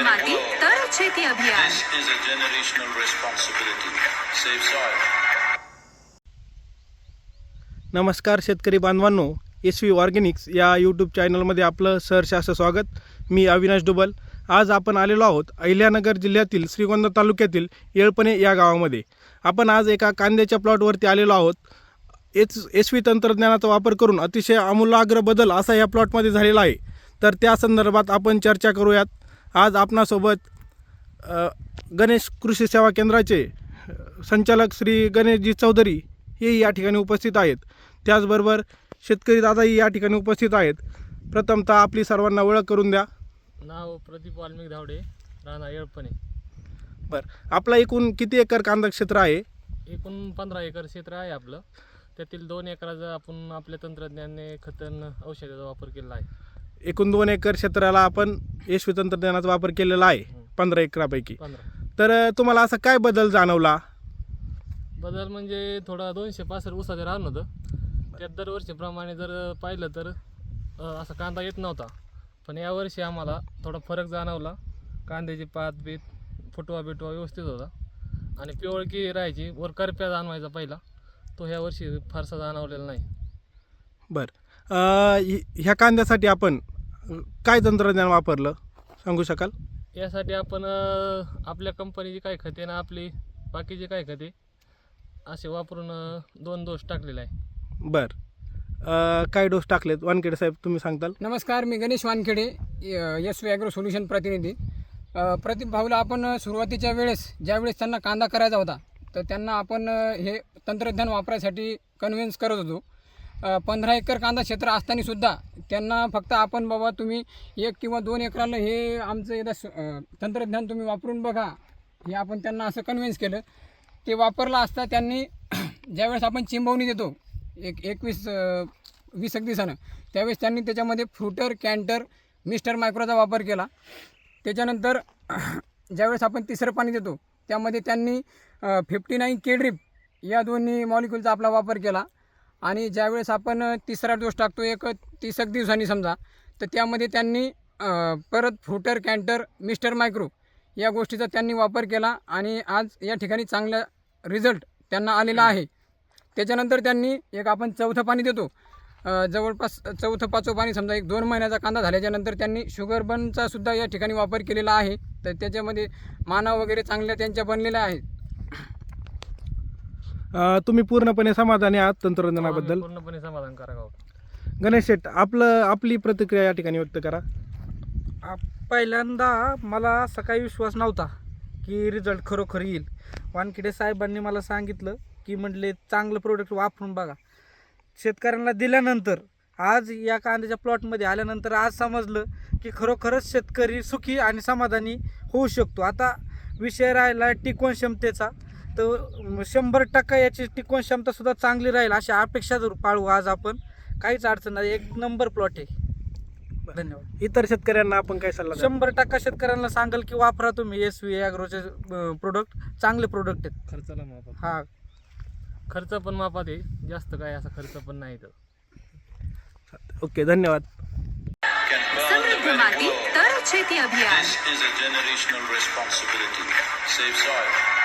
माती तरच शेती अभियान. नमस्कार शेतकरी बांधवांनो एस व्ही ऑर्गॅनिक्स या यूट्यूब चॅनलमध्ये आपलं सहर्ष असं स्वागत. मी अविनाश डुबल. आज आपण आलेलो आहोत अहिल्यानगर जिल्ह्यातील श्रीगोंदा तालुक्यातील येळपणे या गावामध्ये. आपण आज एका कांद्याच्या प्लॉटवरती आलेलो आहोत. एच एस व्ही तंत्रज्ञानाचा वापर करून अतिशय आमूलाग्र बदल असा या प्लॉटमध्ये झालेला आहे. तर त्या संदर्भात आपण चर्चा करूयात. आज आपणासोबत गणेश कृषी सेवा केंद्राचे संचालक श्री गणेशजी चौधरी हे या ठिकाणी उपस्थित आहेत. त्याचबरोबर शेतकरी दादाही या ठिकाणी उपस्थित आहेत. प्रथमतः आपली सर्वांना ओळख करून द्या. नाव प्रदीप वाल्मिक धावडे राहणार येळपणे. बरं आपला एकूण किती एकर कांदा क्षेत्र आहे? एकूण पंधरा एकर क्षेत्र आहे आपलं. त्यातील दोन एकराचं आपण आपल्या तंत्रज्ञानाने खतन औषधाचा वापर केलेला आहे. एकूण दोन एकर क्षेत्राला आपण यशवी तंत्रज्ञानाचा वापर केलेला आहे पंधरा एकरापैकी. पंधरा. तर तुम्हाला असा काय बदल जाणवला? बदल म्हणजे थोडा दोनशे पासष्ट उसाचं राहून होतं. त्यात दरवर्षीप्रमाणे जर पाहिलं तर अं, असा कांदा येत नव्हता. पण यावर्षी आम्हाला थोडा फरक जाणवला. कांद्याची पात बीत फुटवा बिटवा व्यवस्थित होता. आणि पिवळकी राहायची वर करप्या जाणवायचा पहिला. तो ह्या वर्षी फारसा जाणवलेला नाही. बरं. अ, हि- ह्या कांद्यासाठी आपण काय तंत्रज्ञान वापरलं? सांगू शकाल? यासाठी आपण अ, आपल्या कंपनीची काय खते ना आपली बाकीची काय खते असे वापरून अ, दोन डोस टाकलेले आहे. बरं. अ, काय डोस टाकलेत? वानखेडे साहेब तुम्ही सांगताल? नमस्कार मी Ganesh Wankhede S agro solution प्रतिनिधी. अ, प्रदीप भाऊला आपण अ, सुरुवातीच्या वेळेस ज्यावेळेस त्यांना कांदा करायचा होता तर त्यांना आपण अ, हे तंत्रज्ञान वापरायसाठी कन्व्हिन्स करत होतो. पंधरा एकर कांदा क्षेत्र असताना सुद्धा त्यांना फक्त आपण बाबा तुम्ही एक किंवा दोन एकराला हे आमचं एकदा तंत्रज्ञान तुम्ही वापरून बघा. हे आपण त्यांना असं कन्व्हिन्स केलं. ते वापरलं असता त्यांनी ज्यावेळेस आपण चिंबवणी देतो एक एकवीस वीस एक दिवसानं त्यावेळेस त्यांनी त्याच्यामध्ये फ्रुटर कॅन्टर मिस्टर मायक्रोचा वापर केला. त्याच्यानंतर ज्यावेळेस आपण तिसरं पाणी देतो त्यामध्ये त्यांनी फिफ्टी नाईन केड्रिप या दोन्ही मॉलिक्युलचा आपला वापर केला. आणि ज्यावेळेस आपण तिसरा डोस टाकतो एक तीस एक दिवसांनी समजा तर त्यामध्ये त्यांनी परत फ्रुटर कॅन्टर मिस्टर मायक्रो या गोष्टीचा त्यांनी वापर केला आणि आज या ठिकाणी चांगला रिझल्ट त्यांना आलेला आहे. त्याच्यानंतर त्यांनी एक आपण चौथं पाणी देतो. जवळपास चौथं पाचवं पाणी समजा एक दोन महिन्याचा कांदा झाल्याच्यानंतर त्यांनी शुगर बनचा सुद्धा या ठिकाणी वापर केलेला आहे. तर त्याच्यामध्ये माना वगैरे चांगल्या त्यांच्या बनलेल्या आहेत. अ, तुम्ही पूर्णपणे समाधानी आहात तंत्रज्ञानाबद्दल? पूर्णपणे समाधान करा आहोत गणेश शेठ आपलं आपली प्रतिक्रिया या ठिकाणी व्यक्त करा. आ- पहिल्यांदा मला असा काही विश्वास नव्हता की रिझल्ट खरोखर येईल. वानखेडे साहेबांनी मला सांगितलं की म्हटले चांगलं प्रोडक्ट वापरून बघा. शेतकऱ्यांना दिल्यानंतर आज या कांद्याच्या प्लॉटमध्ये आल्यानंतर आज समजलं की खरोखरच शेतकरी सुखी आणि समाधानी होऊ शकतो. आता विषय राहिला टिकवण क्षमतेचा. तर शंभर टक्का याची टिकवण क्षमता सुद्धा चांगली राहील अशी अपेक्षा जर पाळू आज आपण काहीच अडचण नाही. एक नंबर प्लॉट आहे. धन्यवाद. इतर शेतकऱ्यांना आपण काय सल्ला? शंभर टक्का शेतकऱ्यांना सांगाल की वापरा तुम्ही एस व्ही ॲग्रोचे प्रोडक्ट चांगले प्रोडक्ट आहेत. खर्चाला मापात हा. खर्च पण मापात आहे. जास्त काय असा खर्च पण नाही तर ओके धन्यवाद. समृद्ध माती शेती अभियान. This is a generational responsibility. Save soil.